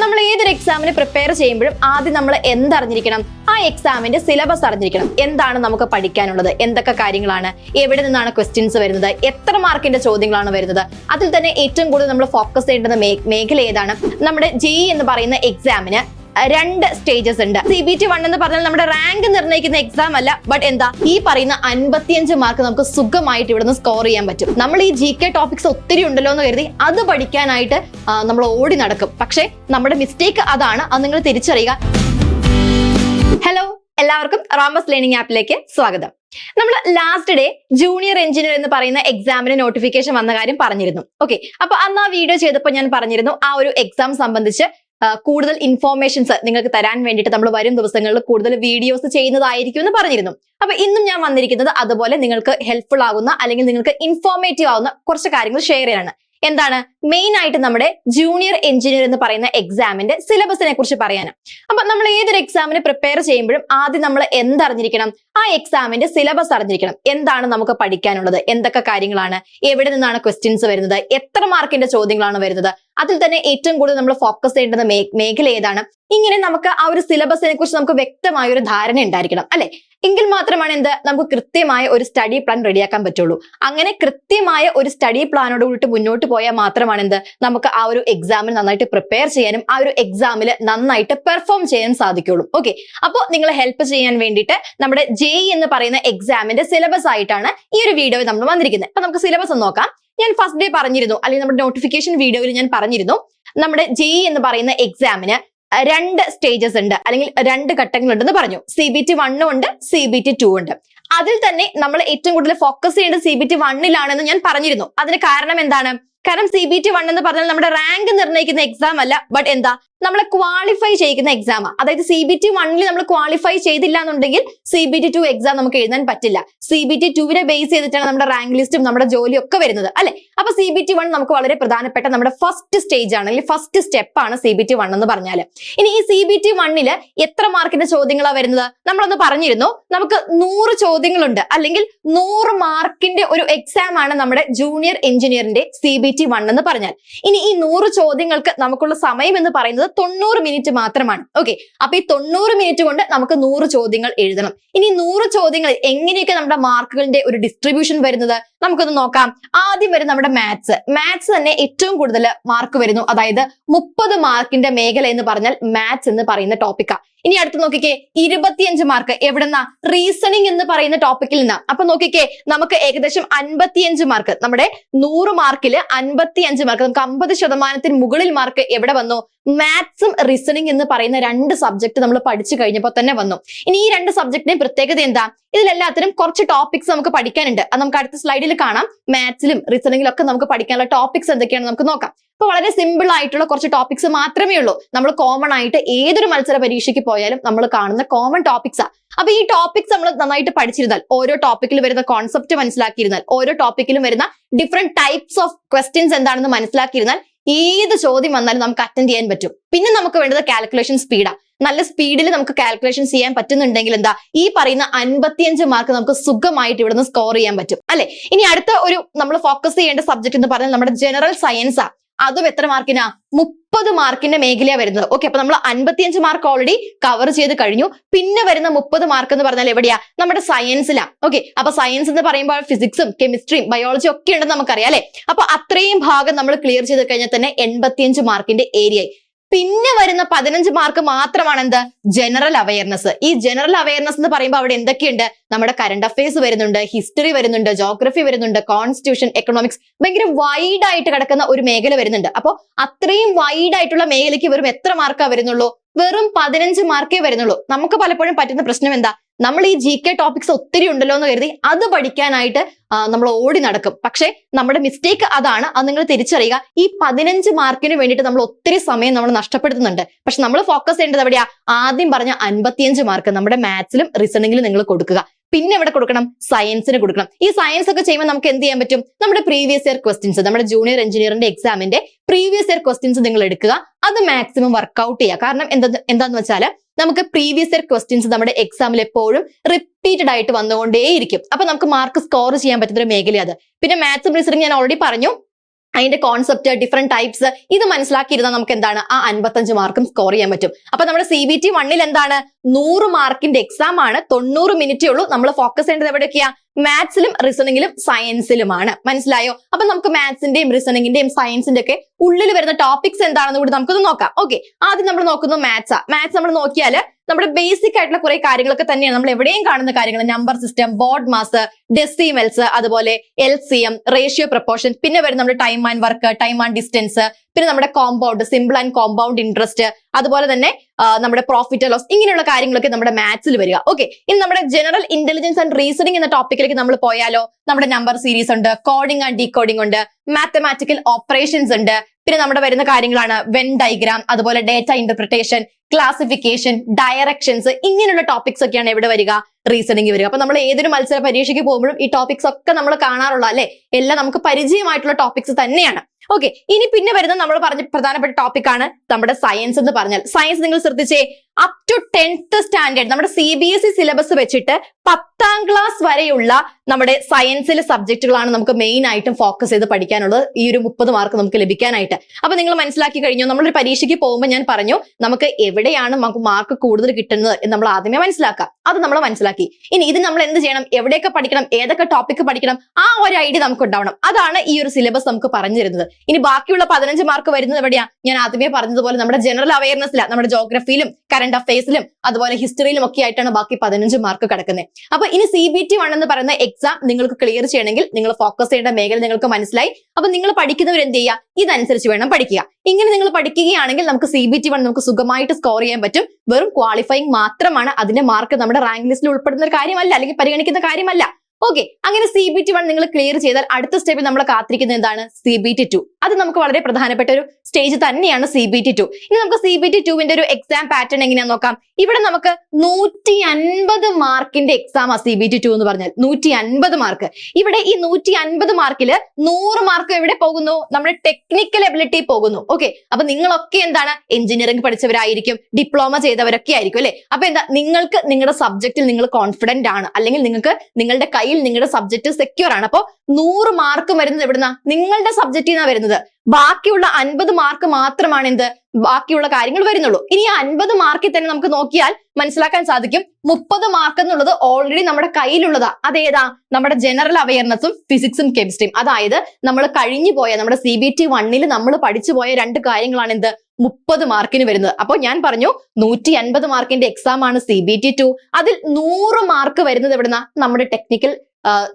നമ്മൾ ഏതൊരു എക്സാമിന് പ്രിപ്പയർ ചെയ്യുമ്പോഴും ആദ്യം നമ്മൾ എന്തറിഞ്ഞിരിക്കണം? ആ എക്സാമിന്റെ സിലബസ് അറിഞ്ഞിരിക്കണം. എന്താണ് നമുക്ക് പഠിക്കാനുള്ളത്? എന്തൊക്കെ കാര്യങ്ങളാണ്? എവിടെ നിന്നാണ് ക്വസ്റ്റ്യൻസ് വരുന്നത്? എത്ര മാർക്കിന്റെ ചോദ്യങ്ങളാണ് വരുന്നത്? അതിൽ തന്നെ ഏറ്റവും കൂടുതൽ നമ്മൾ ഫോക്കസ് ചെയ്യേണ്ടത് മേഖല ഏതാണ്? നമ്മുടെ ജെഇ എന്ന് പറയുന്ന എക്സാമിന് രണ്ട് സ്റ്റേജസ് ഉണ്ട്. സി ബി ടി വൺ എന്ന് പറഞ്ഞാൽ നമ്മുടെ റാങ്ക് നിർണയിക്കുന്ന എക്സാം അല്ല ബട്ട് എന്താ? ഈ പറയുന്ന അൻപത്തിയഞ്ച് മാർക്ക് നമുക്ക് സുഖമായിട്ട് ഇവിടുന്ന് സ്കോർ ചെയ്യാൻ പറ്റും. നമ്മൾ ഈ ജി കെ ടോപ്പിക്സ് ഒത്തിരി ഉണ്ടല്ലോ എന്ന് കരുതി അത് പഠിക്കാനായിട്ട് നമ്മൾ ഓടി നടക്കും. പക്ഷേ നമ്മുടെ മിസ്റ്റേക്ക് അതാണ് അത് നിങ്ങൾ തിരിച്ചറിയുക. ഹലോ എല്ലാവർക്കും റാമസ് ലേണിംഗ് ആപ്പിലേക്ക് സ്വാഗതം. നമ്മൾ ലാസ്റ്റ് ഡേ ജൂനിയർ എഞ്ചിനീയർ എന്ന് പറയുന്ന എക്സാമിന് നോട്ടിഫിക്കേഷൻ വന്ന കാര്യം പറഞ്ഞിരുന്നു. ഓക്കെ അപ്പൊ അന്ന് ആ വീഡിയോ ചെയ്തപ്പോൾ ഞാൻ പറഞ്ഞിരുന്നു ആ ഒരു എക്സാം സംബന്ധിച്ച് കൂടുതൽ ഇൻഫോർമേഷൻസ് നിങ്ങൾക്ക് തരാൻ വേണ്ടിയിട്ട് നമ്മൾ വരും ദിവസങ്ങളിൽ കൂടുതൽ വീഡിയോസ് ചെയ്യുന്നതായിരിക്കും എന്ന് പറഞ്ഞിരുന്നു. അപ്പൊ ഇന്നും ഞാൻ വന്നിരിക്കുന്നത് അതുപോലെ നിങ്ങൾക്ക് ഹെൽപ്ഫുൾ ആകുന്ന അല്ലെങ്കിൽ നിങ്ങൾക്ക് ഇൻഫോർമേറ്റീവ് ആവുന്ന കുറച്ച് കാര്യങ്ങൾ ഷെയർ ചെയ്യാനാണ്. എന്താണ്? മെയിൻ ആയിട്ട് നമ്മുടെ ജൂനിയർ എഞ്ചിനീയർ എന്ന് പറയുന്ന എക്സാമിന്റെ സിലബസിനെ കുറിച്ച് പറയാനാണ്. അപ്പൊ നമ്മൾ ഏതൊരു എക്സാമിന് പ്രിപ്പയർ ചെയ്യുമ്പോഴും ആദ്യം നമ്മൾ എന്തറിഞ്ഞിരിക്കണം? ആ എക്സാമിന്റെ സിലബസ് അറിഞ്ഞിരിക്കണം. എന്താണ് നമുക്ക് പഠിക്കാനുള്ളത്? എന്തൊക്കെ കാര്യങ്ങളാണ്? എവിടെ നിന്നാണ് ക്വസ്റ്റ്യൻസ് വരുന്നത്? എത്ര മാർക്കിന്റെ ചോദ്യങ്ങളാണ് വരുന്നത്? അതിൽ തന്നെ ഏറ്റവും കൂടുതൽ നമ്മൾ ഫോക്കസ് ചെയ്യേണ്ടത് മേഖല ഏതാണ്? ഇങ്ങനെ നമുക്ക് ആ ഒരു സിലബസിനെ കുറിച്ച് നമുക്ക് വ്യക്തമായ ഒരു ധാരണ ഉണ്ടായിരിക്കണം അല്ലെ? എങ്കിൽ മാത്രമാണ് എന്ത്? നമുക്ക് കൃത്യമായ ഒരു സ്റ്റഡി പ്ലാൻ റെഡിയാക്കാൻ പറ്റുള്ളൂ. അങ്ങനെ കൃത്യമായ ഒരു സ്റ്റഡി പ്ലാനോട് കൂടിയിട്ട് മുന്നോട്ട് പോയാൽ മാത്രമാണ് എന്ത്? നമുക്ക് ആ ഒരു എക്സാമിന് നന്നായിട്ട് പ്രിപ്പയർ ചെയ്യാനും ആ ഒരു എക്സാമിൽ നന്നായിട്ട് പെർഫോം ചെയ്യാനും സാധിക്കുള്ളൂ. ഓക്കെ അപ്പോൾ നിങ്ങളെ ഹെൽപ്പ് ചെയ്യാൻ വേണ്ടിയിട്ട് നമ്മുടെ ജെ എന്ന് പറയുന്ന എക്സാമിന്റെ സിലബസ് ആയിട്ടാണ് ഈ ഒരു വീഡിയോ നമ്മൾ വന്നിരിക്കുന്നത്. അപ്പൊ നമുക്ക് സിലബസ് ഒന്ന് നോക്കാം. ഞാൻ ഫസ്റ്റ് ഡേ പറഞ്ഞിരുന്നു അല്ലെങ്കിൽ നമ്മുടെ നോട്ടിഫിക്കേഷൻ വീഡിയോയിൽ ഞാൻ പറഞ്ഞിരുന്നു നമ്മുടെ ജെ എന്ന് പറയുന്ന എക്സാമിന് രണ്ട് സ്റ്റേജസ് ഉണ്ട്. അല്ലെങ്കിൽ രണ്ട് ഘട്ടങ്ങളുണ്ടെന്ന് പറഞ്ഞു. സി ബി ടി വണ്ണും ഉണ്ട് സി ബി ടി ടു ഉണ്ട്. അതിൽ തന്നെ നമ്മൾ ഏറ്റവും കൂടുതൽ ഫോക്കസ് ചെയ്യേണ്ടത് സി ബി ടി വണ്ണിലാണെന്ന് ഞാൻ പറഞ്ഞിരുന്നു. അതിന് കാരണം എന്താണ്? കാരണം സി ബി ടി വൺ എന്ന് പറഞ്ഞാൽ നമ്മുടെ റാങ്ക് നിർണയിക്കുന്ന എക്സാം അല്ല. ബട്ട് എന്താ? നമ്മളെ ക്വാളിഫൈ ചെയ്യിക്കുന്ന എക്സാം അതായത് സി ബി ടി വണ്ണിൽ നമ്മൾ ക്വാളിഫൈ ചെയ്തില്ല എന്നുണ്ടെങ്കിൽ C B T two exam നമുക്ക് എഴുതാൻ പറ്റില്ല. സി ബി ടി ടുവിനെ ബേസ് ചെയ്തിട്ടാണ് നമ്മുടെ റാങ്ക് ലിസ്റ്റും നമ്മുടെ ജോലിയും ഒക്കെ വരുന്നത്. അല്ലെ? അപ്പൊ സി ബി ടി വൺ നമുക്ക് വളരെ പ്രധാനപ്പെട്ട നമ്മുടെ ഫസ്റ്റ് സ്റ്റേജ് ആണ് അല്ലെങ്കിൽ ഫസ്റ്റ് സ്റ്റെപ്പ് ആണ് സി ബി ടി വൺ എന്ന് പറഞ്ഞാൽ ഇനി ഈ സി ബി ടി വണ്ണിൽ എത്ര മാർക്കിന്റെ ചോദ്യങ്ങളാണ് വരുന്നത്? നമ്മളൊന്ന് പറഞ്ഞിരുന്നു നമുക്ക് നൂറ് ചോദ്യങ്ങളുണ്ട്. അല്ലെങ്കിൽ നൂറ് മാർക്കിന്റെ ഒരു എക്സാം ആണ് നമ്മുടെ ജൂനിയർ എഞ്ചിനീയറിന്റെ സി ബി ടി വൺ എന്ന് പറഞ്ഞാൽ. ഇനി ഈ നൂറ് ചോദ്യങ്ങൾക്ക് നമുക്കുള്ള സമയം എന്ന് പറയുന്നത് തൊണ്ണൂറ് മിനിറ്റ് മാത്രമാണ്. ഓക്കെ അപ്പൊ ഈ തൊണ്ണൂറ് മിനിറ്റ് കൊണ്ട് നമുക്ക് നൂറ് ചോദ്യങ്ങൾ എഴുതണം. ഇനി നൂറ് ചോദ്യങ്ങൾ എങ്ങനെയൊക്കെ നമ്മുടെ മാർക്കുകളുടെ ഒരു ഡിസ്ട്രിബ്യൂഷൻ വരുന്നത്? നമുക്കൊന്ന് നോക്കാം. ആദ്യം വരും നമ്മുടെ മാത്സ് മാത്സ് തന്നെ ഏറ്റവും കൂടുതൽ മാർക്ക് വരുന്നു. അതായത് മുപ്പത് മാർക്കിന്റെ മേഖല എന്ന് പറഞ്ഞാൽ മാത്സ് എന്ന് പറയുന്ന ടോപ്പിക്കാ ഇനി അടുത്ത് നോക്കിക്കേ. ഇരുപത്തിയഞ്ച് മാർക്ക് എവിടെന്നാ? റീസണിങ് എന്ന് പറയുന്ന ടോപ്പിക്കിൽ നിന്നാ. അപ്പൊ നോക്കിക്കേ. നമുക്ക് ഏകദേശം അൻപത്തിയഞ്ച് മാർക്ക് നമ്മുടെ നൂറ് മാർക്കിൽ അൻപത്തിയഞ്ച് മാർക്ക് നമുക്ക് അമ്പത് ശതമാനത്തിന് മുകളിൽ മാർക്ക് എവിടെ വന്നു? മാത്സും റീസണിങ് എന്ന് പറയുന്ന രണ്ട് സബ്ജക്ട് നമ്മൾ പഠിച്ചു കഴിഞ്ഞപ്പോൾ തന്നെ വന്നു. ഇനി ഈ രണ്ട് സബ്ജക്റ്റിന്റെ പ്രത്യേകത എന്താ? ഇതിലെല്ലാത്തിനും കുറച്ച് ടോപ്പിക്സ് നമുക്ക് പഠിക്കാനുണ്ട്. അത് നമുക്ക് അടുത്ത സ്ലൈഡിൽ കാണാം. മാത്സിലും റീസണിങ്ങിലും ഒക്കെ നമുക്ക് പഠിക്കാനുള്ള ടോപ്പിക്സ് എന്തൊക്കെയാണ് നമുക്ക് നോക്കാം. അപ്പൊ വളരെ സിമ്പിൾ ആയിട്ടുള്ള കുറച്ച് ടോപ്പിക്സ് മാത്രമേ ഉള്ളൂ. നമ്മൾ കോമൺ ആയിട്ട് ഏതൊരു മത്സര പരീക്ഷയ്ക്ക് പോയാലും നമ്മൾ കാണുന്ന കോമൺ ടോപ്പിക്സാ അപ്പൊ ഈ ടോപ്പിക്സ് നമ്മൾ നന്നായിട്ട് പഠിച്ചിരുന്നാൽ ഓരോ ടോപ്പിക്കിൽ വരുന്ന കോൺസെപ്റ്റ് മനസ്സിലാക്കിയിരുന്നാൽ ഓരോ ടോപ്പിക്കിലും വരുന്ന ഡിഫറെന്റ് ടൈപ്സ് ഓഫ് ക്വസ്റ്റ്യൻസ് എന്താണെന്ന് മനസ്സിലാക്കിയിരുന്നാൽ ഏത് ചോദ്യം വന്നാലും നമുക്ക് അറ്റൻഡ് ചെയ്യാൻ പറ്റും. പിന്നെ നമുക്ക് വേണ്ടത് കാൽക്കുലേഷൻ സ്പീഡാ നല്ല സ്പീഡിൽ നമുക്ക് കാൽക്കുലേഷൻ ചെയ്യാൻ പറ്റുന്നുണ്ടെങ്കിൽ എന്താ? ഈ പറയുന്ന അൻപത്തിയഞ്ച് മാർക്ക് നമുക്ക് സുഖമായിട്ട് ഇവിടുന്ന് സ്കോർ ചെയ്യാൻ പറ്റും. അല്ലെ? ഇനി അടുത്ത ഒരു നമ്മൾ ഫോക്കസ് ചെയ്യേണ്ട സബ്ജക്ട് എന്ന് പറഞ്ഞാൽ നമ്മുടെ ജനറൽ സയൻസ് സയൻസാ അതും എത്ര മാർക്കിനാ? മുപ്പത് മാർക്കിന്റെ മേഖലയാണ് വരുന്നത്. ഓക്കെ അപ്പൊ നമ്മൾ അൻപത്തിയഞ്ച് മാർക്ക് ഓൾറെഡി കവർ ചെയ്ത് കഴിഞ്ഞു. പിന്നെ വരുന്ന മുപ്പത് മാർക്ക് എന്ന് പറഞ്ഞാൽ എവിടെയാ? നമ്മുടെ സയൻസിലാ ഓക്കെ അപ്പൊ സയൻസ് എന്ന് പറയുമ്പോൾ ഫിസിക്സും കെമിസ്ട്രിയും ബയോളജിയും ഒക്കെ ഉണ്ടെന്ന് നമുക്കറിയാം അല്ലെ? അപ്പൊ അത്രയും ഭാഗം നമ്മൾ ക്ലിയർ ചെയ്ത് കഴിഞ്ഞാൽ തന്നെ എൺപത്തിയഞ്ച് മാർക്കിന്റെ ഏരിയ പിന്നെ വരുന്ന പതിനഞ്ച് മാർക്ക് മാത്രമാണ് എന്ത് ജനറൽ അവയർനെസ് ഈ ജനറൽ അവയർനെസ് എന്ന് പറയുമ്പോൾ അവിടെ എന്തൊക്കെയുണ്ട്? നമ്മുടെ കറണ്ട് അഫയേഴ്സ് വരുന്നുണ്ട് ഹിസ്റ്ററി വരുന്നുണ്ട് ജോഗ്രഫി വരുന്നുണ്ട് കോൺസ്റ്റിറ്റ്യൂഷൻ എക്കണോമിക്സ് ഭയങ്കര വൈഡ് ആയിട്ട് കിടക്കുന്ന ഒരു മേഖല വരുന്നുണ്ട്. അപ്പോൾ അത്രയും വൈഡ് ആയിട്ടുള്ള മേഖലയ്ക്ക് വെറും എത്ര മാർക്കാ വരുന്നുള്ളൂ? വെറും പതിനഞ്ച് മാർക്കേ വരുന്നുള്ളൂ. നമുക്ക് പലപ്പോഴും പറ്റുന്ന പ്രശ്നം എന്താ? നമ്മൾ ഈ ജി കെ ടോപ്പിക്സ് ഒത്തിരി ഉണ്ടല്ലോ എന്ന് കരുതി അത് പഠിക്കാനായിട്ട് നമ്മൾ ഓടി നടക്കും. പക്ഷേ നമ്മുടെ മിസ്റ്റേക്ക് അതാണ്. അത് നിങ്ങൾ തിരിച്ചറിയുക. ഈ പതിനഞ്ച് മാർക്കിന് വേണ്ടിയിട്ട് നമ്മൾ ഒത്തിരി സമയം നമ്മൾ നഷ്ടപ്പെടുത്തുന്നുണ്ട്. പക്ഷെ നമ്മൾ ഫോക്കസ് ചെയ്യേണ്ടത് എവിടെയാ? ആദ്യം പറഞ്ഞ അൻപത്തിയഞ്ച് മാർക്ക് നമ്മുടെ മാത്സിലും റീസണിങ്ങിലും നിങ്ങൾ കൊടുക്കുക. പിന്നെ എവിടെ കൊടുക്കണം? സയൻസിന് കൊടുക്കണം. ഈ സയൻസ് ഒക്കെ ചെയ്യുമ്പോൾ നമുക്ക് എന്ത് ചെയ്യാൻ പറ്റും? നമ്മുടെ പ്രീവിയസ് ഇയർ ക്വസ്റ്റ്യൻസ് നമ്മുടെ ജൂനിയർ എഞ്ചിനീയറിന്റെ എക്സാമിന്റെ പ്രീവിയസ് ഇയർ ക്വസ്റ്റ്യൻസ് നിങ്ങൾ എടുക്കുക. അത് മാക്സിമം വർക്ക്ഔട്ട് ചെയ്യുക. കാരണം എന്താ എന്താന്ന് വെച്ചാൽ നമുക്ക് പ്രീവിയസ് ഇയർ ക്വസ്റ്റ്യൻസ് നമ്മുടെ എക്സാമിൽ എപ്പോഴും റിപ്പീറ്റഡ് ആയിട്ട് വന്നുകൊണ്ടേയിരിക്കും. അപ്പൊ നമുക്ക് മാർക്ക് സ്കോർ ചെയ്യാൻ പറ്റുന്ന ഒരു മേഖല അത്. പിന്നെ മാത്സും റീസണിങ് ഞാൻ ഓൾറെഡി പറഞ്ഞു. അതിന്റെ കോൺസെപ്റ്റ് ഡിഫറെന്റ് ടൈപ്സ് ഇത് മനസ്സിലാക്കിയിരുന്നാൽ നമുക്ക് എന്താണ്? ആ അൻപത്തഞ്ച് മാർക്കും സ്കോർ ചെയ്യാൻ പറ്റും. അപ്പൊ നമ്മുടെ സി ബി ടി വണ്ണിൽ എന്താണ്? നൂറ് മാർക്കിന്റെ എക്സാം ആണ്. തൊണ്ണൂറ് മിനിറ്റേ ഉള്ളൂ. നമ്മൾ ഫോക്കസ് ചെയ്യേണ്ടത് എവിടെയൊക്കെയാ? മാത്സിലും റിസണിങ്ങിലും സയൻസിലുമാണ് മനസ്സിലായോ? അപ്പൊ നമുക്ക് മാത്സിന്റെയും റിസണിങ്ങിന്റെയും സയൻസിന്റെ ഒക്കെ ഉള്ളിൽ വരുന്ന ടോപ്പിക്സ് എന്താണെന്ന് കൂടി നമുക്കൊന്ന് നോക്കാം. ഓക്കെ ആദ്യം നമ്മൾ നോക്കുന്നത് മാത്സാ മാത്സ് നമ്മൾ നോക്കിയാൽ നമ്മുടെ ബേസിക് ആയിട്ടുള്ള കുറെ കാര്യങ്ങളൊക്കെ തന്നെയാണ് നമ്മൾ എവിടെയും കാണുന്ന കാര്യങ്ങൾ. Number system BODMAS decimals അതുപോലെ L C M ratio proportion പിന്നെ വരുന്ന നമ്മുടെ time and work time and distance പിന്നെ നമ്മുടെ compound simple and compound interest അതുപോലെ തന്നെ നമ്മുടെ പ്രോഫിറ്റ് ലോസ് ഇങ്ങനെയുള്ള കാര്യങ്ങളൊക്കെ നമ്മുടെ മാത്സിൽ വരിക. ഓക്കെ ഇനി നമ്മുടെ ജനറൽ ഇന്റലിജൻസ് ആൻഡ് റീസണിംഗ് എന്ന ടോപ്പിക്കിലേക്ക് നമ്മൾ പോയാലോ? നമ്മുടെ നമ്പർ സീരീസ് ഉണ്ട് കോഡിംഗ് ആൻഡ് ഡീകോഡിംഗ് ഉണ്ട് മാത്തമാറ്റിക്കൽ ഓപ്പറേഷൻസ് ഉണ്ട് പിന്നെ നമ്മുടെ വരുന്ന കാര്യങ്ങളാണ് വെൻ ഡയഗ്രാം അതുപോലെ ഡേറ്റ ഇന്റർപ്രിട്ടേഷൻ ക്ലാസിഫിക്കേഷൻ ഡയറക്ഷൻസ് ഇങ്ങനെയുള്ള ടോപ്പിക്സ് ഒക്കെയാണ് എവിടെ വരിക റീസണിംഗ് വരിക. അപ്പൊ നമ്മൾ ഏതൊരു മത്സര പരീക്ഷയ്ക്ക് പോകുമ്പോഴും ഈ ടോപ്പിക്സ് ഒക്കെ നമ്മൾ കാണാറുള്ള അല്ലെ? എല്ലാം നമുക്ക് പരിചയമായിട്ടുള്ള ടോപ്പിക്സ് തന്നെയാണ്. ഓക്കെ ഇനി പിന്നെ വരുന്ന നമ്മൾ പറഞ്ഞ പ്രധാനപ്പെട്ട ടോപ്പിക് ആണ് നമ്മുടെ സയൻസ് എന്ന് പറഞ്ഞാൽ. സയൻസ് നിങ്ങൾ ശ്രദ്ധിച്ചേ? അപ് ടു ടെൻത്ത് സ്റ്റാൻഡേർഡ് നമ്മുടെ C B S E syllabus വെച്ചിട്ട് പത്താം ക്ലാസ് വരെയുള്ള നമ്മുടെ സയൻസിലെ സബ്ജക്റ്റുകളാണ് നമുക്ക് മെയിൻ ആയിട്ടും ഫോക്കസ് ചെയ്ത് പഠിക്കാനുള്ളത്. ഈ ഒരു മുപ്പത് മാർക്ക് നമുക്ക് ലഭിക്കാനായിട്ട്. അപ്പൊ നിങ്ങൾ മനസ്സിലാക്കി കഴിഞ്ഞു. നമ്മളൊരു പരീക്ഷയ്ക്ക് പോകുമ്പോൾ ഞാൻ പറഞ്ഞു നമുക്ക് എവിടെയാണ് നമുക്ക് മാർക്ക് കൂടുതൽ കിട്ടുന്നത്? എന്ന് നമ്മൾ ആദ്യമേ മനസ്സിലാക്കാം. അത് നമ്മൾ മനസ്സിലാക്കി. ഇനി ഇത് നമ്മൾ എന്ത് ചെയ്യണം? എവിടെയൊക്കെ പഠിക്കണം? ഏതൊക്കെ ടോപ്പിക്ക് പഠിക്കണം? ആ ഒരു ഐഡിയ നമുക്ക് ഉണ്ടാവണം. അതാണ് ഈ ഒരു സിലബസ് നമുക്ക് പറഞ്ഞു തരുന്നത്. ഇനി ബാക്കിയുള്ള പതിനഞ്ച് മാർക്ക് വരുന്നത് എവിടെയാ? ഞാൻ ആദ്യമേ പറഞ്ഞതുപോലെ നമ്മുടെ ജനറൽ അവയർനെസ്സിലാണ് നമ്മുടെ ജോഗ്രഫിയിലും കറണ്ട് അഫയേഴ്സിലും അതുപോലെ ഹിസ്റ്ററിയിലും ഒക്കെ ആയിട്ടാണ് ബാക്കി പതിനഞ്ച് മാർക്ക് കിടക്കുന്നത് അപ്പൊ ഇനി സി ബി ടി വൺ എന്ന് പറയുന്ന എക്സാം നിങ്ങൾക്ക് ക്ലിയർ ചെയ്യണമെങ്കിൽ നിങ്ങൾ ഫോക്കസ് ചെയ്യേണ്ട മേഖല നിങ്ങൾക്ക് മനസ്സിലായി. അപ്പൊ നിങ്ങൾ പഠിക്കുന്നവർ എന്ത് ചെയ്യുക? ഇതനുസരിച്ച് വേണം പഠിക്കുക. ഇങ്ങനെ നിങ്ങൾ പഠിക്കുകയാണെങ്കിൽ നമുക്ക് സി ബി ടി വൺ നമുക്ക് സുഖമായിട്ട് സ്കോർ ചെയ്യാൻ പറ്റും. വെറും ക്വാളിഫയിങ് മാത്രമാണ് അതിന്റെ മാർക്ക് നമ്മുടെ റാങ്ക് ലിസ്റ്റിൽ ഉൾപ്പെടുന്ന ഒരു കാര്യമല്ല അല്ലെങ്കിൽ പരിഗണിക്കുന്ന കാര്യമല്ല. ഓക്കെ അങ്ങനെ സി ബി ടി വൺ നിങ്ങൾ ക്ലിയർ ചെയ്താൽ അടുത്ത സ്റ്റെപ്പിൽ നമ്മൾ കാത്തിരിക്കുന്നത് എന്താണ്? സി ബി ടി ടു അത് നമുക്ക് വളരെ പ്രധാനപ്പെട്ട ഒരു സ്റ്റേജ് തന്നെയാണ് സി ബി ടി ടു ഇനി നമുക്ക് സി ബി ടി ടുവിന്റെ ഒരു എക്സാം പാറ്റേൺ എങ്ങനെയാന്ന് നോക്കാം. ഇവിടെ നമുക്ക് നൂറ്റി അൻപത് മാർക്കിന്റെ എക്സാം ആ സി ബി ടി ടു എന്ന് പറഞ്ഞാൽ നൂറ്റി അൻപത് മാർക്ക് ഇവിടെ ഈ നൂറ്റി അൻപത് മാർക്കിൽ നൂറ് മാർക്ക് എവിടെ പോകുന്നു? നമ്മുടെ ടെക്നിക്കൽ എബിലിറ്റി പോകുന്നു. ഓക്കെ അപ്പൊ നിങ്ങളൊക്കെ എന്താണ്? എഞ്ചിനീയറിംഗ് പഠിച്ചവരായിരിക്കും ഡിപ്ലോമ ചെയ്തവരൊക്കെ ആയിരിക്കും അല്ലെ? അപ്പൊ എന്താ? നിങ്ങൾക്ക് നിങ്ങളുടെ സബ്ജക്റ്റിൽ നിങ്ങൾ കോൺഫിഡന്റ് ആണ്. അല്ലെങ്കിൽ നിങ്ങൾക്ക് നിങ്ങളുടെ കയ്യിൽ നിങ്ങളുടെ സബ്ജക്ട് സെക്യൂർ ആണ്. അപ്പൊ നൂറ് മാർക്ക് വരുന്നത് എവിടുന്ന? നിങ്ങളുടെ സബ്ജക്റ്റിൽ നിന്നാണ് വരുന്നത്. ബാക്കിയുള്ള അൻപത് മാർക്ക് മാത്രമാണ് എന്ത്? ബാക്കിയുള്ള കാര്യങ്ങൾ വരുന്നുള്ളൂ. ഇനി ആ അൻപത് മാർക്കിൽ തന്നെ നമുക്ക് നോക്കിയാൽ മനസ്സിലാക്കാൻ സാധിക്കും. മുപ്പത് മാർക്ക് എന്നുള്ളത് ഓൾറെഡി നമ്മുടെ കയ്യിലുള്ളതാ. അതേതാ? നമ്മുടെ ജനറൽ അവയർനെസ്സും ഫിസിക്സും കെമിസ്ട്രിയും അതായത് നമ്മൾ കഴിഞ്ഞു പോയ നമ്മുടെ സി ബി ടി വണ്ണിൽ നമ്മൾ പഠിച്ചു പോയ രണ്ട് കാര്യങ്ങളാണ് എന്ത്? മുപ്പത് മാർക്കിന് വരുന്നത്. അപ്പോൾ ഞാൻ പറഞ്ഞു നൂറ്റി അൻപത് മാർക്കിന്റെ എക്സാം ആണ് സി ബി ടി ടു അതിൽ നൂറ് മാർക്ക് വരുന്നത് എവിടുന്ന? നമ്മുടെ ടെക്നിക്കൽ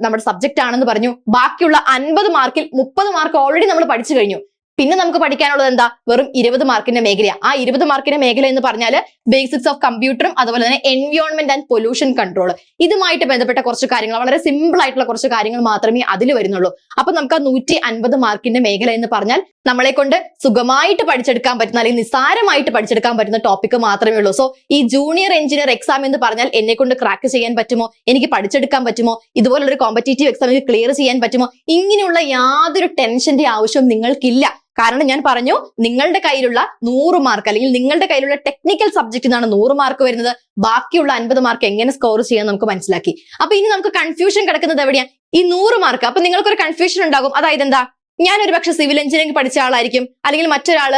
നമ്മുടെ സബ്ജക്റ്റ് ആണെന്ന് പറഞ്ഞു. ബാക്കിയുള്ള അൻപത് മാർക്കിൽ മുപ്പത് മാർക്ക് ഓൾറെഡി നമ്മൾ പഠിച്ചു കഴിഞ്ഞു. പിന്നെ നമുക്ക് പഠിക്കാനുള്ളത് എന്താ? വെറും ഇരുപത് മാർക്കിന്റെ മേഖലയാണ് ആ ഇരുപത് മാർക്കിന്റെ മേഖല എന്ന് പറഞ്ഞാൽ ബേസിക്സ് ഓഫ് കമ്പ്യൂട്ടറും അതുപോലെ തന്നെ എൻവയോൺമെന്റ് ആൻഡ് പൊല്യൂഷൻ കൺട്രോൾ ഇതുമായിട്ട് ബന്ധപ്പെട്ട കുറച്ച് കാര്യങ്ങൾ വളരെ സിമ്പിൾ ആയിട്ടുള്ള കുറച്ച് കാര്യങ്ങൾ മാത്രമേ അതിൽ വരുന്നുള്ളൂ. അപ്പൊ നമുക്ക് ആ നൂറ്റി അൻപത് മാർക്കിന്റെ മേഖല എന്ന് പറഞ്ഞാൽ നമ്മളെ കൊണ്ട് സുഖമായിട്ട് പഠിച്ചെടുക്കാൻ പറ്റുന്ന അല്ലെങ്കിൽ നിസ്സാരമായിട്ട് പഠിച്ചെടുക്കാൻ പറ്റുന്ന ടോപ്പിക്ക് മാത്രമേ ഉള്ളൂ. സോ ഈ ജൂനിയർ എഞ്ചിനീയർ എക്സാം എന്ന് പറഞ്ഞാൽ എന്നെ കൊണ്ട് ക്രാക്ക് ചെയ്യാൻ പറ്റുമോ? എനിക്ക് പഠിച്ചെടുക്കാൻ പറ്റുമോ? ഇതുപോലുള്ളൊരു കോമ്പറ്റേറ്റീവ് എക്സാം എനിക്ക് ക്ലിയർ ചെയ്യാൻ പറ്റുമോ? ഇങ്ങനെയുള്ള യാതൊരു ടെൻഷന്റെ ആവശ്യം നിങ്ങൾക്കില്ല. കാരണം ഞാൻ പറഞ്ഞു നിങ്ങളുടെ കയ്യിലുള്ള നൂറ് മാർക്ക് അല്ലെങ്കിൽ നിങ്ങളുടെ കയ്യിലുള്ള ടെക്നിക്കൽ സബ്ജക്റ്റിൽ നിന്നാണ് നൂറ് മാർക്ക് വരുന്നത്. ബാക്കിയുള്ള അൻപത് മാർക്ക് എങ്ങനെ സ്കോർ ചെയ്യാൻ നമുക്ക് മനസ്സിലാക്കി. അപ്പൊ ഇനി നമുക്ക് കൺഫ്യൂഷൻ കിടക്കുന്നത് എവിടെയാണ് ഈ നൂറ് മാർക്ക് അപ്പൊ നിങ്ങൾക്കൊരു കൺഫ്യൂഷൻ ഉണ്ടാകും. അതായത് എന്താ? ഞാൻ ഒരു പക്ഷെ സിവിൽ എഞ്ചിനീയറിംഗ് പഠിച്ച ആളായിരിക്കും. അല്ലെങ്കിൽ മറ്റൊരാൾ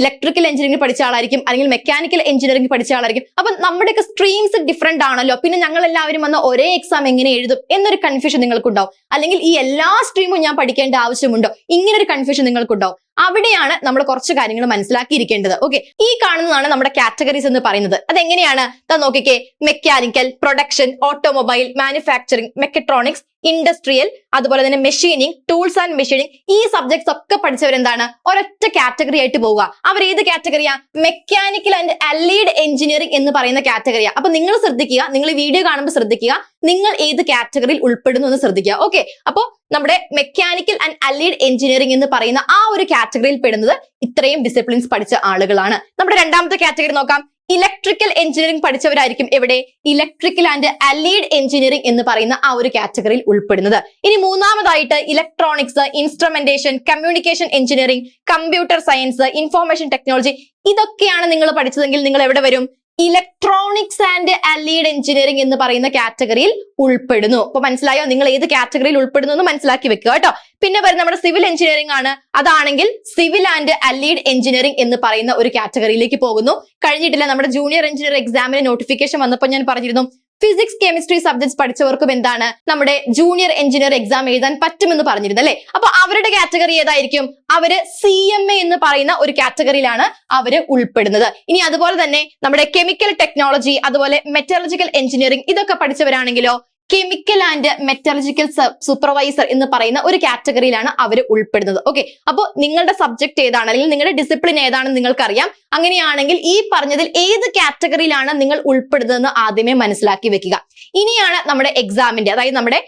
ഇലക്ട്രിക്കൽ എഞ്ചിനീയറിംഗ് പഠിച്ച ആളായിരിക്കും. അല്ലെങ്കിൽ മെക്കാനിക്കൽ എഞ്ചിനീയറിംഗ് പഠിച്ച ആളായിരിക്കും. അപ്പൊ നമ്മുടെയൊക്കെ സ്ട്രീംസ് ഡിഫറെന്റ് ആണല്ലോ. പിന്നെ ഞങ്ങൾ എല്ലാവരും വന്ന് ഒരേ എക്സാം എങ്ങനെ എഴുതും എന്നൊരു കൺഫ്യൂഷൻ നിങ്ങൾക്കുണ്ടാവും. അല്ലെങ്കിൽ ഈ എല്ലാ സ്ട്രീമും ഞാൻ പഠിക്കേണ്ട ആവശ്യമുണ്ടോ? ഇങ്ങനെ ഒരു കൺഫ്യൂഷൻ നിങ്ങൾക്കുണ്ടാവും. അവിടെയാണ് നമ്മൾ കുറച്ച് കാര്യങ്ങൾ മനസ്സിലാക്കിയിരിക്കേണ്ടത്. ഓക്കെ ഈ കാണുന്നതാണ് നമ്മുടെ കാറ്റഗറീസ് എന്ന് പറയുന്നത്. അതെങ്ങനെയാണ്? ദാ നോക്കിക്കേ. Mechanical production automobile manufacturing mechatronics industrial അതുപോലെ തന്നെ മെഷീനിങ് ടൂൾസ് ആൻഡ് മെഷീനിങ് ഈ സബ്ജക്ട്സ് ഒക്കെ പഠിച്ചവരെന്താണ്? ഒരൊറ്റ കാറ്റഗറി ആയിട്ട് പോവുക. അവർ ഏത് കാറ്റഗറിയാ മെക്കാനിക്കൽ ആൻഡ് അലീഡ് എഞ്ചിനീയറിംഗ് എന്ന് പറയുന്ന കാറ്റഗറിയാ അപ്പൊ നിങ്ങൾ ശ്രദ്ധിക്കുക നിങ്ങൾ വീഡിയോ കാണുമ്പോൾ ശ്രദ്ധിക്കുക നിങ്ങൾ ഏത് കാറ്റഗറിയിൽ ഉൾപ്പെടുന്നു എന്ന് ശ്രദ്ധിക്കുക. ഓക്കെ അപ്പോ നമ്മുടെ മെക്കാനിക്കൽ ആൻഡ് അലീഡ് എഞ്ചിനീയറിംഗ് എന്ന് പറയുന്ന ആ ഒരു കാറ്റഗറിയിൽ പെടുന്നത് ഇത്രയും ഡിസിപ്ലിൻസ് പഠിച്ച ആളുകളാണ്. നമ്മുടെ രണ്ടാമത്തെ കാറ്റഗറി നോക്കാം. ഇലക്ട്രിക്കൽ എഞ്ചിനീയറിംഗ് പഠിച്ചവരായിരിക്കും എവിടെ? ഇലക്ട്രിക്കൽ ആൻഡ് അലീഡ് എഞ്ചിനീയറിംഗ് എന്ന് പറയുന്ന ആ ഒരു കാറ്റഗറിയിൽ ഉൾപ്പെടുന്നത്. ഇനി മൂന്നാമതായിട്ട് electronics instrumentation communication engineering computer science information technology ഇതൊക്കെയാണ് നിങ്ങൾ പഠിച്ചതെങ്കിൽ നിങ്ങൾ എവിടെ വരും? ഇലക്ട്രോണിക്സ് ആൻഡ് അലീഡ് എഞ്ചിനീയറിംഗ് എന്ന് പറയുന്ന കാറ്റഗറിയിൽ ഉൾപ്പെടുന്നു. അപ്പൊ മനസ്സിലായോ? നിങ്ങൾ ഏത് കാറ്റഗറിയിൽ ഉൾപ്പെടുന്നു എന്ന് മനസ്സിലാക്കി വെക്കുക കേട്ടോ. പിന്നെ വരുന്ന നമ്മുടെ സിവിൽ എഞ്ചിനീയറിംഗ് ആണ്. അതാണെങ്കിൽ സിവിൽ ആൻഡ് അലീഡ് എഞ്ചിനീയറിംഗ് എന്ന് പറയുന്ന ഒരു കാറ്റഗറിയിലേക്ക് പോകുന്നു. കഴിഞ്ഞിട്ടില്ല നമ്മുടെ ജൂനിയർ എഞ്ചിനീയർ എക്സാമിന് നോട്ടിഫിക്കേഷൻ വന്നപ്പോൾ ഞാൻ പറഞ്ഞിരുന്നു ഫിസിക്സ് കെമിസ്ട്രി സബ്ജക്ട്സ് പഠിച്ചവർക്കും എന്താണ് നമ്മുടെ ജൂനിയർ എഞ്ചിനീയർ എക്സാം എഴുതാൻ പറ്റുമെന്ന് പറഞ്ഞിരുന്നു അല്ലെ? അപ്പൊ അവരുടെ കാറ്റഗറി ഏതായിരിക്കും? അവർ സി എം എ എന്ന് പറയുന്ന ഒരു കാറ്റഗറിയിലാണ് അവർ ഉൾപ്പെടുന്നത്. ഇനി അതുപോലെ തന്നെ നമ്മുടെ കെമിക്കൽ ടെക്നോളജി അതുപോലെ മെറ്റോളജിക്കൽ എഞ്ചിനീയറിംഗ് ഇതൊക്കെ പഠിച്ചവരാണെങ്കിലോ കെമിക്കൽ ആൻഡ് മെറ്റലജിക്കൽ സൂപ്പർവൈസർ എന്ന് പറയുന്ന ഒരു കാറ്റഗറിയിലാണ് അവർ ഉൾപ്പെടുന്നത്. ഓക്കെ അപ്പോൾ നിങ്ങളുടെ സബ്ജക്ട് ഏതാണ്? അല്ലെങ്കിൽ നിങ്ങളുടെ ഡിസിപ്ലിൻ ഏതാണെന്ന് നിങ്ങൾക്കറിയാം. അങ്ങനെയാണെങ്കിൽ ഈ പറഞ്ഞതിൽ ഏത് കാറ്റഗറിയിലാണ് നിങ്ങൾ ഉൾപ്പെടുന്നതെന്ന് ആദ്യമേ മനസ്സിലാക്കി വെക്കുക. ഇനിയാണ് നമ്മുടെ എക്സാമിന്റെ അതായത് നമ്മുടെ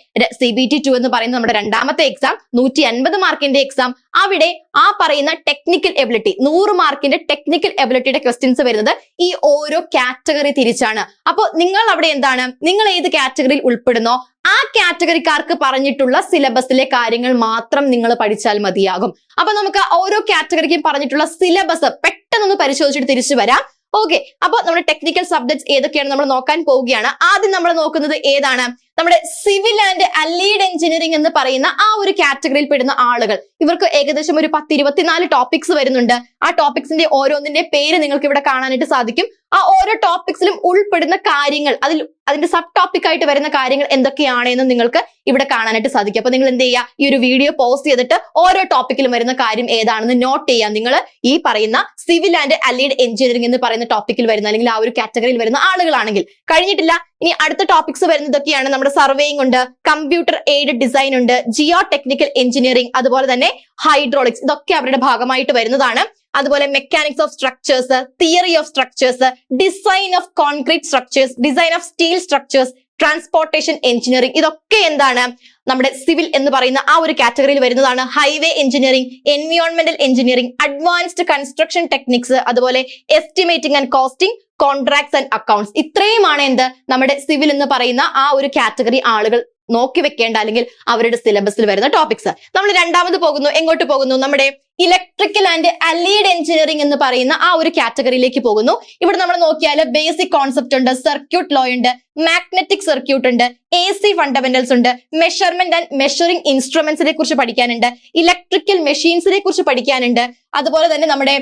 സി ബി ടി ടു എന്ന് പറയുന്ന നമ്മുടെ രണ്ടാമത്തെ എക്സാം നൂറ്റി അൻപത് മാർക്കിന്റെ എക്സാം അവിടെ ആ പറയുന്ന ടെക്നിക്കൽ എബിലിറ്റി നൂറ് മാർക്കിന്റെ ടെക്നിക്കൽ എബിലിറ്റിയുടെ ക്വസ്റ്റ്യൻസ് വരുന്നത് ഈ ഓരോ കാറ്റഗറി തിരിച്ചാണ്. അപ്പോൾ നിങ്ങൾ അവിടെ എന്താണ്? നിങ്ങൾ ഏത് കാറ്റഗറിയിൽ ഉൾപ്പെടുന്നോ? ആ കാറ്റഗറിക്കാർക്ക് പറഞ്ഞിട്ടുള്ള സിലബസിലെ കാര്യങ്ങൾ മാത്രം നിങ്ങൾ പഠിച്ചാൽ മതിയാകും. അപ്പൊ നമുക്ക് ഓരോ കാറ്റഗറിക്കും പറഞ്ഞിട്ടുള്ള സിലബസ് പെട്ടെന്ന് പരിശോധിച്ചിട്ട് തിരിച്ചു വരാം. ഓക്കെ അപ്പൊ നമ്മുടെ ടെക്നിക്കൽ സബ്ജക്ട്സ് ഏതൊക്കെയാണ് നമ്മൾ നോക്കാൻ പോവുകയാണ്. ആദ്യം നമ്മൾ നോക്കുന്നത് ഏതാണ്? നമ്മുടെ സിവിൽ ആൻഡ് അലീഡ് എഞ്ചിനീയറിംഗ് എന്ന് പറയുന്ന ആ ഒരു കാറ്റഗറിയിൽ പെടുന്ന ആളുകൾ. ഇവർക്ക് ഏകദേശം ഒരു പത്ത് ഇരുപത്തിനാല് ടോപ്പിക്സ് വരുന്നുണ്ട്. ആ ടോപ്പിക്സിന്റെ ഓരോന്നിന്റെ പേര് നിങ്ങൾക്ക് ഇവിടെ കാണാനായിട്ട് സാധിക്കും. ആ ഓരോ ടോപ്പിക്സിലും ഉൾപ്പെടുന്ന കാര്യങ്ങൾ അതിൽ അതിന്റെ സബ് ടോപ്പിക് ആയിട്ട് വരുന്ന കാര്യങ്ങൾ എന്തൊക്കെയാണ് എന്ന് നിങ്ങൾക്ക് ഇവിടെ കാണാനായിട്ട് സാധിക്കും. അപ്പൊ നിങ്ങൾ എന്ത് ചെയ്യുക ഈ ഒരു വീഡിയോ പോസ്റ്റ് ചെയ്തിട്ട് ഓരോ ടോപ്പിക്കിലും വരുന്ന കാര്യം ഏതാണെന്ന് നോട്ട് ചെയ്യാം. നിങ്ങൾ ഈ പറയുന്ന സിവിൽ ആൻഡ് അലീഡ് എഞ്ചിനീയറിംഗ് എന്ന് പറയുന്ന ടോപ്പിക്കിൽ വരുന്ന അല്ലെങ്കിൽ ആ ഒരു കാറ്റഗറിയിൽ വരുന്ന ആളുകളാണെങ്കിൽ. കഴിഞ്ഞിട്ടില്ല. ഇനി അടുത്ത ടോപ്പിക്സ് വരുന്നതൊക്കെയാണ് നമ്മുടെ സർവേയിങ് ഉണ്ട് കമ്പ്യൂട്ടർ എയ്ഡ് ഡിസൈൻ ഉണ്ട് ജിയോ ടെക്നിക്കൽ എഞ്ചിനീയറിംഗ് അതുപോലെ തന്നെ ഹൈഡ്രോളിക്സ് ഇതൊക്കെ അവരുടെ ഭാഗമായിട്ട് വരുന്നതാണ്. അതുപോലെ mechanics of structures theory of structures design of concrete structures design of steel structures transportation engineering ഇതൊക്കെ എന്താണ്? നമ്മുടെ സിവിൽ എന്ന് പറയുന്ന ആ ഒരു കാറ്റഗറിയിൽ വരുന്നതാണ്. ഹൈവേ എഞ്ചിനീയറിംഗ് എൻവിയോൺമെന്റൽ എഞ്ചിനീയറിംഗ് അഡ്വാൻസ്ഡ് കൺസ്ട്രക്ഷൻ ടെക്നിക്സ് അതുപോലെ estimating and costing contracts and accounts ഇത്രയുമാണ് എന്ത്? നമ്മുടെ സിവിൽ എന്ന് പറയുന്ന ആ ഒരു കാറ്റഗറി ആളുകൾ നോക്കി വെക്കേണ്ട അല്ലെങ്കിൽ അവരുടെ സിലബസിൽ വരുന്ന ടോപ്പിക്സ് നമ്മൾ രണ്ടാമത് പോകുന്നു. എങ്ങോട്ട് പോകുന്നു? നമ്മുടെ ഇലക്ട്രിക്കൽ ആൻഡ് അലീഡ് എഞ്ചിനീയറിംഗ് എന്ന് പറയുന്ന ആ ഒരു കാറ്റഗറിയിലേക്ക് പോകുന്നു. ഇവിടെ നമ്മൾ നോക്കിയാൽ ബേസിക് കോൺസെപ്റ്റ് ഉണ്ട് സർക്യൂട്ട് ലോ ഉണ്ട് മാഗ്നറ്റിക് സർക്യൂട്ട് ഉണ്ട് എ സി ഫണ്ടമെന്റൽസ് ഉണ്ട് മെഷർമെന്റ് ആൻഡ് മെഷറിംഗ് ഇൻസ്ട്രുമെന്റ്സിനെ കുറിച്ച് പഠിക്കാനുണ്ട് ഇലക്ട്രിക്കൽ മെഷീൻസിനെ കുറിച്ച് പഠിക്കാനുണ്ട് അതുപോലെ തന്നെ നമ്മുടെ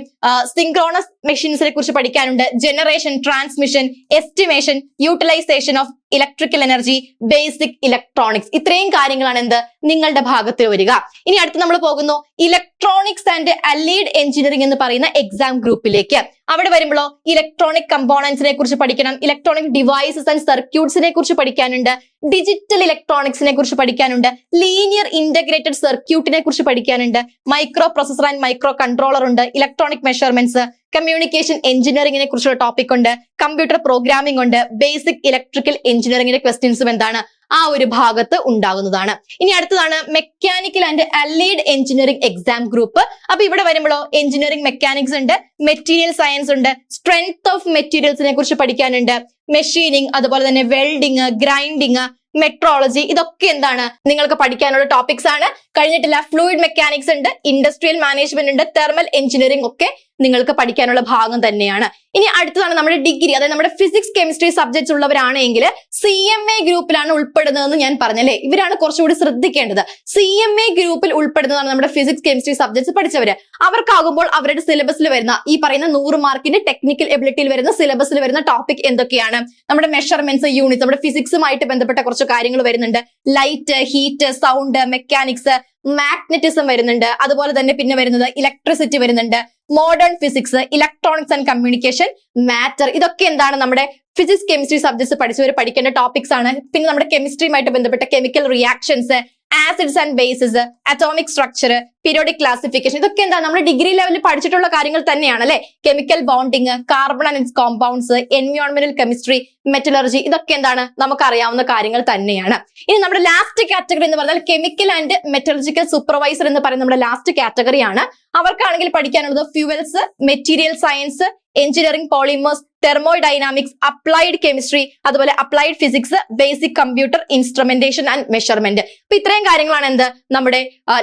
സിങ്ക്രോണസ് മെഷീൻസിനെ കുറിച്ച് പഠിക്കാനുണ്ട്. Generation transmission estimation utilisation of electrical energy basic electronics ഇത്രയും കാര്യങ്ങളാണ് എന്ത്? നിങ്ങളുടെ ഭാഗത്ത് വരിക. ഇനി അടുത്ത് നമ്മൾ പോകുന്നു. ഇലക്ട്രോണിക്സ് ആൻഡ് അലീഡ് എഞ്ചിനീയറിംഗ് എന്ന് പറയുന്ന എക്സാം ഗ്രൂപ്പിലേക്ക് അവിടെ വരുമ്പോഴോ ഇലക്ട്രോണിക് കമ്പോണൻസിനെ കുറിച്ച് പഠിക്കണം ഇലക്ട്രോണിക് ഡിവൈസസ് ആൻഡ് സർക്യൂട്ട്സിനെ കുറിച്ച് പഠിക്കാനുണ്ട് ഡിജിറ്റൽ ഇലക്ട്രോണിക്സിനെ കുറിച്ച് പഠിക്കാനുണ്ട് ലീനിയർ ഇന്റഗ്രേറ്റഡ് സർക്യൂട്ടിനെ കുറിച്ച് പഠിക്കാനുണ്ട് microprocessor and microcontroller ഉണ്ട് ഇലക്ട്രോണിക് മെഷർമെന്റ്സ് കമ്മ്യൂണിക്കേഷൻ എഞ്ചിനീയറിംഗിനെ കുറിച്ചുള്ള ടോപ്പിക് ഉണ്ട് കമ്പ്യൂട്ടർ പ്രോഗ്രാമിംഗ് ഉണ്ട് ബേസിക് ഇലക്ട്രിക്കൽ എഞ്ചിനീയറിംഗിന്റെ ക്വസ്റ്റ്യൻസും എന്താണ്? ആ ഒരു ഭാഗത്ത് ഉണ്ടാകുന്നതാണ്. ഇനി അടുത്തതാണ് mechanical and allied engineering exam group അപ്പൊ ഇവിടെ വരുമ്പോഴോ എഞ്ചിനീയറിംഗ് മെക്കാനിക്സ് ഉണ്ട് മെറ്റീരിയൽ സയൻസ് ഉണ്ട് സ്ട്രെങ്ത് ഓഫ് മെറ്റീരിയൽസിനെ കുറിച്ച് പഠിക്കാനുണ്ട് മെഷീനിങ് അതുപോലെ തന്നെ വെൽഡിങ് ഗ്രൈൻഡിങ് മെട്രോളജി ഇതൊക്കെ എന്താണ്? നിങ്ങൾക്ക് പഠിക്കാനുള്ള ടോപ്പിക്സ് ആണ്. കഴിഞ്ഞിട്ടില്ല ഫ്ലൂയിഡ് മെക്കാനിക്സ് ഉണ്ട് ഇൻഡസ്ട്രിയൽ മാനേജ്മെന്റ് ഉണ്ട് തെർമൽ എഞ്ചിനീയറിംഗ് ഒക്കെ നിങ്ങൾക്ക് പഠിക്കാനുള്ള ഭാഗം തന്നെയാണ്. ഇനി അടുത്തതാണ് നമ്മുടെ ഡിഗ്രി അതായത് നമ്മുടെ ഫിസിക്സ് കെമിസ്ട്രി സബ്ജക്ട്സ് ഉള്ളവരാണെങ്കിൽ സി എം എ ഗ്രൂപ്പിലാണ് ഉൾപ്പെടുന്നതെന്ന് ഞാൻ പറഞ്ഞല്ലേ? ഇവരാണ് കുറച്ചുകൂടി ശ്രദ്ധിക്കേണ്ടത്. സി എം എ ഗ്രൂപ്പിൽ ഉൾപ്പെടുന്നതാണ് നമ്മുടെ ഫിസിക്സ് കെമിസ്ട്രി സബ്ജക്ട്സ് പഠിച്ചവര്. അവർക്കാകുമ്പോൾ അവരുടെ സിലബസിൽ വരുന്ന ഈ പറയുന്ന നൂറ് മാർക്കിന്റെ ടെക്നിക്കൽ എബിലിറ്റിയിൽ വരുന്ന സിലബസിൽ വരുന്ന ടോപ്പിക് എന്തൊക്കെയാണ്? നമ്മുടെ മെഷർമെന്റ്സ് യൂണിറ്റ് നമ്മുടെ ഫിസിക്സുമായിട്ട് ബന്ധപ്പെട്ട കുറച്ച് കാര്യങ്ങൾ വരുന്നുണ്ട്. Light heat sound mechanics magnetism വരുന്നുണ്ട്. അതുപോലെ തന്നെ പിന്നെ വരുന്നത് ഇലക്ട്രിസിറ്റി വരുന്നുണ്ട്. Modern physics electronics and communication matter ഇതൊക്കെ എന്താണ് നമ്മുടെ ഫിസിക്സ് കെമിസ്ട്രി സബ്ജക്ട്സ് പഠിച്ചവർ പഠിക്കേണ്ട ടോപ്പിക്സ് ആണ്. പിന്നെ നമ്മുടെ കെമിസ്ട്രിയുമായിട്ട് ബന്ധപ്പെട്ട chemical reactions acids and bases atomic structure periodic classification ഇതൊക്കെ എന്താ നമ്മൾ ഡിഗ്രി ലെവലിൽ പഠിച്ചിട്ടുള്ള കാര്യങ്ങൾ തന്നെയാണ് അല്ലെ? Chemical bonding carbon and its compounds എൻവയോൺമെന്റൽ chemistry metallurgy ഇതൊക്കെ എന്താണ്? നമുക്ക് അറിയാവുന്ന കാര്യങ്ങൾ തന്നെയാണ്. ഇനി നമ്മുടെ ലാസ്റ്റ് കാറ്റഗറി എന്ന് പറഞ്ഞാൽ കെമിക്കൽ ആൻഡ് മെറ്റലർജിക്കൽ സൂപ്പർവൈസർ എന്ന് പറയുന്ന നമ്മുടെ ലാസ്റ്റ് കാറ്റഗറിയാണ് അവർക്കാണെങ്കിൽ പഠിക്കാനുള്ളത് fuels material science engineering polymers thermodynamics applied chemistry അതുപോലെ applied physics basic computer instrumentation and measurement അപ്പൊ ഇത്രയും കാര്യങ്ങളാണ് എന്ത്? നമ്മുടെ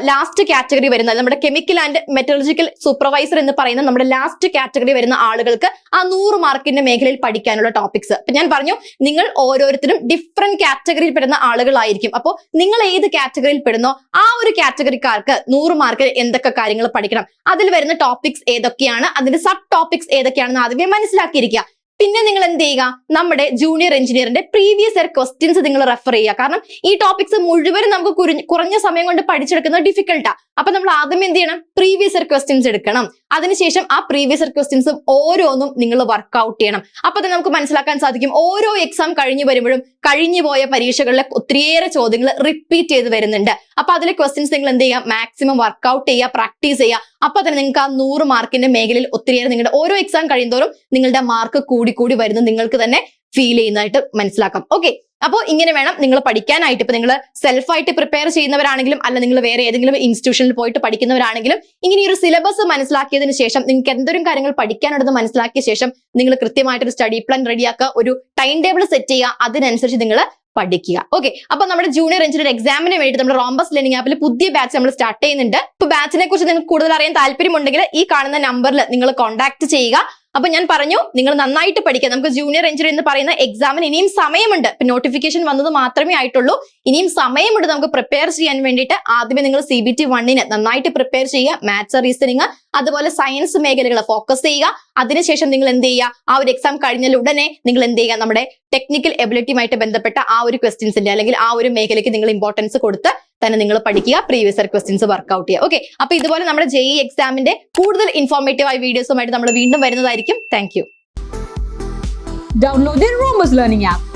ലാസ്റ്റ് കാറ്റഗറി വരുന്നത്. നമ്മുടെ കെമിക്കൽ ആൻഡ് മെറ്റോളജിക്കൽ സൂപ്പർവൈസർ എന്ന് പറയുന്ന നമ്മുടെ ലാസ്റ്റ് കാറ്റഗറി വരുന്ന ആളുകൾക്ക് ആ നൂറ് മാർക്കിന്റെ മേഖലയിൽ പഠിക്കാനുള്ള ടോപ്പിക്സ് അപ്പൊ ഞാൻ പറഞ്ഞു നിങ്ങൾ ഓരോരുത്തരും ഡിഫറെന്റ് കാറ്റഗറിയിൽ പെടുന്ന ആളുകളായിരിക്കും. അപ്പോൾ നിങ്ങൾ ഏത് കാറ്റഗറിയിൽ പെടുന്നോ ആ ഒരു കാറ്റഗറിക്കാർക്ക് നൂറ് മാർക്കിൽ എന്തൊക്കെ കാര്യങ്ങൾ പഠിക്കണം. അതിൽ വരുന്ന ടോപ്പിക്സ് ഏതൊക്കെയാണ്? അതിന്റെ സബ് ടോപ്പിക്സ് ഏതൊക്കെയാണെന്ന് ആദ്യമേ മനസ്സിലാക്കിയിരിക്കുക. പിന്നെ നിങ്ങൾ എന്ത് ചെയ്യുക? നമ്മുടെ ജൂനിയർ എഞ്ചിനീയറിന്റെ പ്രീവിയസ് ഇയർ ക്വസ്റ്റ്യൻസ് നിങ്ങൾ റെഫർ ചെയ്യുക. കാരണം ഈ ടോപ്പിക്സ് മുഴുവനും നമുക്ക് കുറഞ്ഞ സമയം കൊണ്ട് പഠിച്ചെടുക്കുന്നത് ഡിഫിക്കൽട്ടാ അപ്പൊ നമ്മൾ ആദ്യം എന്ത് ചെയ്യണം? പ്രീവിയസ് ഇയർ ക്വസ്റ്റ്യൻസ് എടുക്കണം. അതിനുശേഷം ആ പ്രീവിയസ് ഇയർ ക്വസ്റ്റ്യൻസും ഓരോന്നും നിങ്ങൾ വർക്ക്ഔട്ട് ചെയ്യണം. അപ്പൊ തന്നെ നമുക്ക് മനസ്സിലാക്കാൻ സാധിക്കും. ഓരോ എക്സാം കഴിഞ്ഞു വരുമ്പോഴും കഴിഞ്ഞു പോയ പരീക്ഷകളിലെ ഒത്തിരിയേറെ ചോദ്യങ്ങൾ റിപ്പീറ്റ് ചെയ്ത് വരുന്നുണ്ട്. അപ്പൊ അതിലെ ക്വസ്റ്റ്യൻസ് നിങ്ങൾ എന്ത് ചെയ്യുക? മാക്സിമം വർക്ക്ഔട്ട് ചെയ്യുക പ്രാക്ടീസ് ചെയ്യുക. അപ്പൊ തന്നെ നിങ്ങൾക്ക് ആ നൂറ് മാർക്കിന്റെ മേഖലയിൽ ഒത്തിരിയേറെ നിങ്ങളുടെ ഓരോ എക്സാം കഴിയുമോറും നിങ്ങളുടെ മാർക്ക് കൂടി കൂടി വരുന്നത് നിങ്ങൾക്ക് തന്നെ ഫീൽ ചെയ്യുന്നതായിട്ട് മനസ്സിലാക്കാം. ഓക്കെ അപ്പോൾ ഇങ്ങനെ വേണം നിങ്ങൾ പഠിക്കാനായിട്ട്. ഇപ്പൊ നിങ്ങൾ സെൽഫായിട്ട് പ്രിപ്പയർ ചെയ്യുന്നവരാണെങ്കിലും അല്ല നിങ്ങൾ വേറെ ഏതെങ്കിലും ഇൻസ്റ്റിറ്റ്യൂഷനിൽ പോയിട്ട് പഠിക്കുന്നവരാണെങ്കിലും ഇങ്ങനെ ഒരു സിലബസ് മനസ്സിലാക്കിയതിന് ശേഷം നിങ്ങൾക്ക് എന്തൊരു കാര്യങ്ങൾ പഠിക്കാനുണ്ടെന്ന് മനസ്സിലാക്കിയ ശേഷം നിങ്ങൾ കൃത്യമായിട്ട് ഒരു സ്റ്റഡി പ്ലാൻ റെഡിയാക്കുക ഒരു ടൈം ടേബിൾ സെറ്റ് ചെയ്യുക. അതിനനുസരിച്ച് നിങ്ങൾ പഠിക്കുക. ഓക്കെ അപ്പൊ നമ്മുടെ ജൂനിയർ എഞ്ചിനീയർ എക്സാമിന് വേണ്ടി നമ്മുടെ റോംബസ് ലേണിംഗ് ആപ്പിൽ പുതിയ ബാച്ച് നമ്മൾ സ്റ്റാർട്ട് ചെയ്യുന്നുണ്ട്. ഇപ്പൊ ബാച്ചിനെ കുറിച്ച് നിങ്ങൾക്ക് കൂടുതൽ അറിയാൻ താല്പര്യമുണ്ടെങ്കിൽ ഈ കാണുന്ന നമ്പറിൽ നിങ്ങൾ കോൺടാക്ട് ചെയ്യുക. അപ്പൊ ഞാൻ പറഞ്ഞു നിങ്ങൾ നന്നായിട്ട് പഠിക്കുക. നമുക്ക് ജൂനിയർ എഞ്ചിനീയർ എന്ന് പറയുന്ന എക്സാമിന് ഇനിയും സമയമുണ്ട്. ഇപ്പൊ നോട്ടിഫിക്കേഷൻ വന്നത് മാത്രമേ ആയിട്ടുള്ളൂ. ഇനിയും സമയമുണ്ട് നമുക്ക് പ്രിപ്പയർ ചെയ്യാൻ വേണ്ടിയിട്ട്. ആദ്യമേ നിങ്ങൾ സി ബി ടി വണ്ണിന് നന്നായിട്ട് പ്രിപ്പയർ ചെയ്യുക. മാത്സ് റീസണിങ് അതുപോലെ സയൻസ് മേഖലകൾ ഫോക്കസ് ചെയ്യുക. അതിനുശേഷം നിങ്ങൾ എന്ത് ചെയ്യുക? ആ ഒരു എക്സാം കഴിഞ്ഞാൽ ഉടനെ നിങ്ങൾ എന്ത് ചെയ്യുക? നമ്മുടെ ടെക്നിക്കൽ എബിലിറ്റിയുമായിട്ട് ബന്ധപ്പെട്ട ആ ഒരു ക്വസ്റ്റ്യൻസിന്റെ അല്ലെങ്കിൽ ആ ഒരു മേഖലയ്ക്ക് നിങ്ങൾ ഇമ്പോർട്ടൻസ് കൊടുത്ത് തന്നെ നിങ്ങൾ പഠിക്കുക പ്രീവിയസ് ഇയർ ക്വസ്റ്റ്യൻസ് വർക്ക്ഔട്ട് ചെയ്യുക. ഓക്കെ അപ്പൊ ഇതുപോലെ നമ്മുടെ ജെ എക്സാമിന്റെ കൂടുതൽ ഇൻഫോർമേറ്റീവ് ആയ വീഡിയോസുമായിട്ട് നമ്മൾ വീണ്ടും വരുന്നതായിരിക്കും. Thank you download learning app.